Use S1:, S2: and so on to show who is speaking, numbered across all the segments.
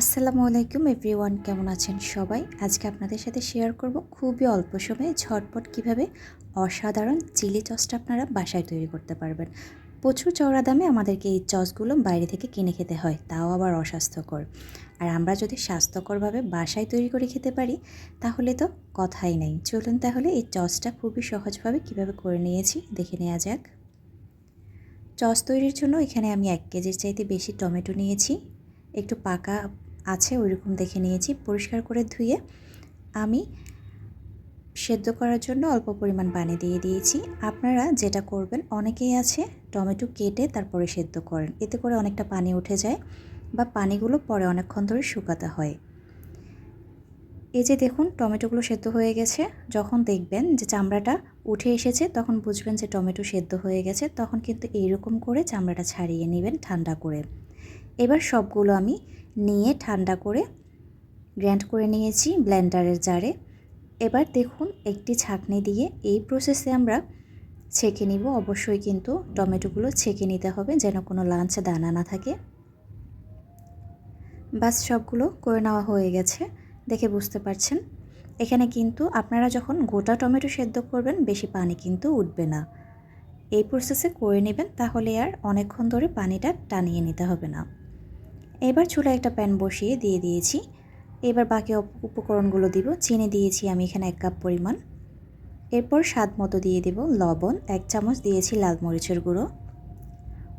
S1: আসসালামু আলাইকুম এভরিওয়ান, কেমন আছেন সবাই? আজকে আপনাদের সাথে শেয়ার করব খুবই অল্প সময়ে ঝটপট কীভাবে অসাধারণ চিলি চসটা আপনারা বাসায় তৈরি করতে পারবেন। প্রচুর চওড়া দামে আমাদেরকে এই চসগুলো বাইরে থেকে কিনে খেতে হয়, তাও আবার অস্বাস্থ্যকর। আর আমরা যদি স্বাস্থ্যকরভাবে বাসায় তৈরি করে খেতে পারি, তাহলে তো কথাই নেই। চলুন তাহলে এই চসটা খুবই সহজভাবে কীভাবে করে নিয়েছি দেখে নেওয়া যাক। চস তৈরির জন্য এখানে আমি এক কেজির চাইতে বেশি টমেটো নিয়েছি। একটু পাকা আছে, ওইরকম দেখে নিয়েছি। পরিষ্কার করে ধুয়ে আমি সেদ্ধ করার জন্য অল্প পরিমাণ পানি দিয়ে দিয়েছি। আপনারা যেটা করবেন, অনেকেই আছে টমেটো কেটে তারপরে সেদ্ধ করেন। এতে করে অনেকটা পানি উঠে যায় বা পানিগুলো পরে অনেকক্ষণ ধরে শুকাতে হয়। এই যে দেখুন, টমেটোগুলো সেদ্ধ হয়ে গেছে। যখন দেখবেন যে চামড়াটা উঠে এসেছে, তখন বুঝবেন যে টমেটো সেদ্ধ হয়ে গেছে। তখন কিন্তু এইরকম করে চামড়াটা ছাড়িয়ে নেবেন ঠান্ডা করে। এবার সবগুলো আমি নিয়ে ঠান্ডা করে গ্র্যান্ড করে নিয়েছি ব্লেন্ডারের জারে। এবার দেখুন একটি ছাঁকনি দিয়ে এই প্রসেসে আমরা ছেঁকে নিব। অবশ্যই কিন্তু টমেটোগুলো ছেঁকে নিতে হবে যেন কোনো লাঞ্চ দানা না থাকে। বাস সবগুলো করে নেওয়া হয়ে গেছে, দেখে বুঝতে পারছেন? এখানে কিন্তু আপনারা যখন গোটা টমেটো সেদ্ধ করবেন, বেশি পানি কিন্তু উঠবে না। এই প্রসেসে করে নেবেন, তাহলে আর অনেকক্ষণ ধরে পানিটা টানিয়ে নিতে হবে না। এবার চুলায় একটা প্যান বসিয়ে দিয়ে দিয়েছি। এবার বাকি উপকরণগুলো দিব। চিনি দিয়েছি আমি এখানে এক কাপ পরিমাণ। এরপর স্বাদ মতো দিয়ে দেব লবণ, এক চামচ দিয়েছি লাল মরিচের গুঁড়ো।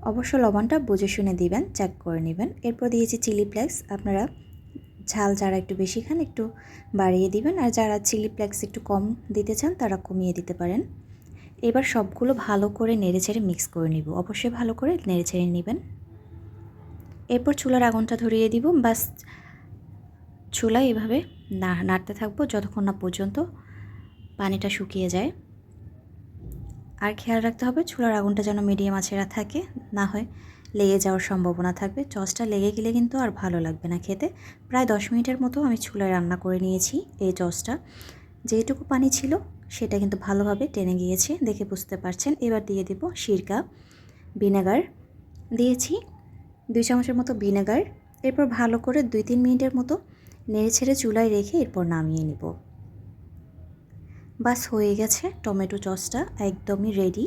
S1: অবশ্য লবণটা বুঝে শুনে দিবেন চেক করে নেবেন। এরপর দিয়েছি চিলি ফ্লেক্স আপনারা ঝাল যারা একটু বেশি খান একটু বাড়িয়ে দিবেন। আর যারা চিলি ফ্লেক্স একটু কম দিতে চান, তারা কমিয়ে দিতে পারেন। এবার সবগুলো ভালো করে নেড়ে ছেড়ে মিক্স করে নিব। অবশ্যই ভালো করে নেড়ে ছেড়ে নেবেন। এরপর চুলার আগুনটা ধরিয়ে দিব। বাস চুলায় এভাবে না, নাড়তে থাকব যতক্ষণ না পর্যন্ত পানিটা শুকিয়ে যায়। আর খেয়াল রাখতে হবে চুলার আগুনটা যেন মিডিয়াম আছেরা থাকে, না হয় লেগে যাওয়ার সম্ভাবনা থাকবে। চসটা লেগে গেলে কিন্তু আর ভালো লাগবে না খেতে। প্রায় দশ মিনিটের মতো আমি চুলায় রান্না করে নিয়েছি এই চসটা যেটুকু পানি ছিল, সেটা কিন্তু ভালোভাবে টেনে গিয়েছে, দেখে বুঝতে পারছেন। এবার দিয়ে দেব সিরকা, ভিনেগার। দিয়েছি দুই চামচের মতো ভিনেগার। এরপর ভালো করে দুই তিন মিনিটের মতো নেড়ে ছেড়ে চুলায় রেখে এরপর নামিয়ে নিব। বাস হয়ে গেছে টমেটো চসটা একদমই রেডি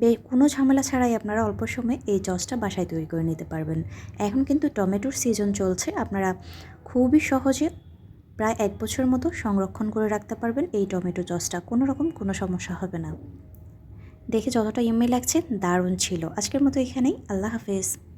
S1: বে, কোনো ঝামেলা ছাড়াই আপনারা অল্প সময়ে এই চসটা বাসায় তৈরি করে নিতে পারবেন। এখন কিন্তু টমেটোর সিজন চলছে। আপনারা খুবই সহজে প্রায় এক বছর মতো সংরক্ষণ করে রাখতে পারবেন এই টমেটো জসটা কোনো রকম কোনো সমস্যা হবে না। দেখে যতটা ইমেল লাগছে, দারুণ ছিল। আজকের মতো এখানেই। আল্লাহ হাফেজ।